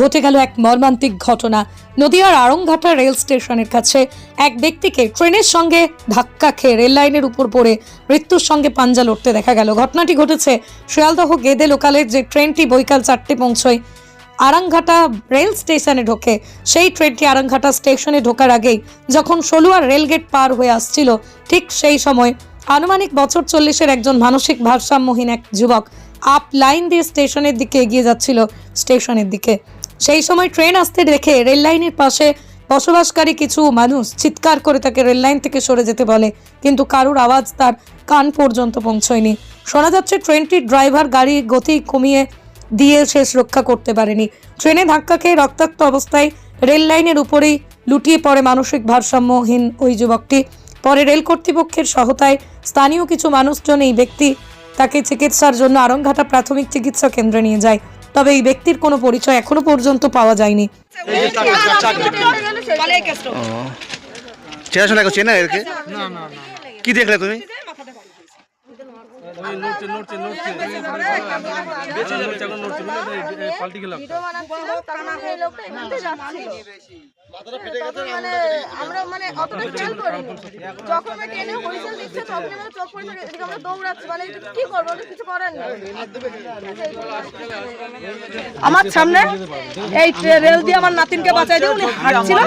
ঘটে গেল এক মর্মান্তিক ঘটনা। নদিয়ার আড়ংঘাটা রেল স্টেশনের কাছে এক ব্যক্তিকে ট্রেনের সঙ্গে ধাক্কা খেয়ে রেল লাইনের উপর পড়ে মৃত্যুর সঙ্গে পাঞ্জা লড়তে দেখা গেল। ঘটনাটি ঘটেছে শিয়ালদহ গেদে লোকালের যে ট্রেনটি বৈকাল চারটে পৌঁছয়। আরাংঘাটা রেল স্টেশনে ঢোকে। সেই ট্রেনটি আরাংঘাটা স্টেশনে ঢোকার আগেই যখন সলুয়ার রেলগেট পার হয়ে আসছিল, ঠিক সেই সময় আনুমানিক বছর চল্লিশের একজন মানসিক ভারসাম্যহীন এক যুবক আপ লাইন দিয়ে স্টেশনের দিকে এগিয়ে যাচ্ছিল। স্টেশনের দিকে সেই সময় ট্রেন আসতে দেখে রেল লাইনের পাশে বসবাসকারী কিছু মানুষ চিৎকার করে তাকে রেল লাইন থেকে সরে যেতে বলে। কিন্তু কারুর আওয়াজ তার কান পর্যন্ত পৌঁছয়নি। শোনা যাচ্ছে ট্রেনটির ড্রাইভার গাড়ি গতি কমিয়ে দিয়ে শেষ রক্ষা করতে পারেনি। ট্রেনে ধাক্কা খেয়ে রক্তাক্ত অবস্থায় রেল লাইনের উপরেই লুটিয়ে পড়ে মানসিক ভারসাম্যহীন ওই যুবকটি। পরে রেল কর্তৃপক্ষের সহতায় স্থানীয় কিছু মানুষজন এই ব্যক্তি তাকে চিকিৎসার জন্য আরংঘাটা প্রাথমিক চিকিৎসা কেন্দ্রে নিয়ে যায়। তবে এই ব্যক্তির কোনো পরিচয় এখনও পর্যন্ত পাওয়া যায়নি। চেনাশোনা চেনা এরকে কি দেখলে তুমি? ওই নড়ছে নড়ছে নড়ছে বেঁচে যাবে চাকর নড়ছে পাল্টি খেলাম। ভিডিও বানাচ্ছিলাম তার মানে মানে আমরা মানে অতটা খেয়াল করিনি। যখন আমরা ট্রেনে হুইসেল দিচ্ছে তখন আমরা চোখ পড়ে এদিকে আমরা দৌড়াচ্ছি। মানে কি করব? কিছু করার নেই আমার সামনে এই রেল দিয়ে আমার নাতিনকে বাঁচাই দিয়ে উনি হাঁটছিল।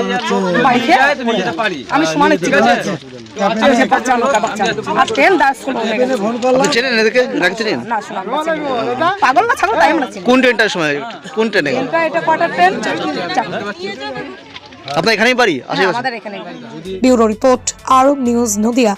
বাইকে আমি সমানে ঠিক আছে? আর ট্রেন দাস চেনেন এদেরকে? চেনেন না। শোনা পাগল না ছাগল তাই আমরা চিনি। কোন ট্রেনটার সময়? কোন ট্রেনে? এটা ট্রেন। আপনার এখানেই বাড়ি? আশেপাশে? আমাদের এখানে বাড়ি। Bureau report Arab news Nadia.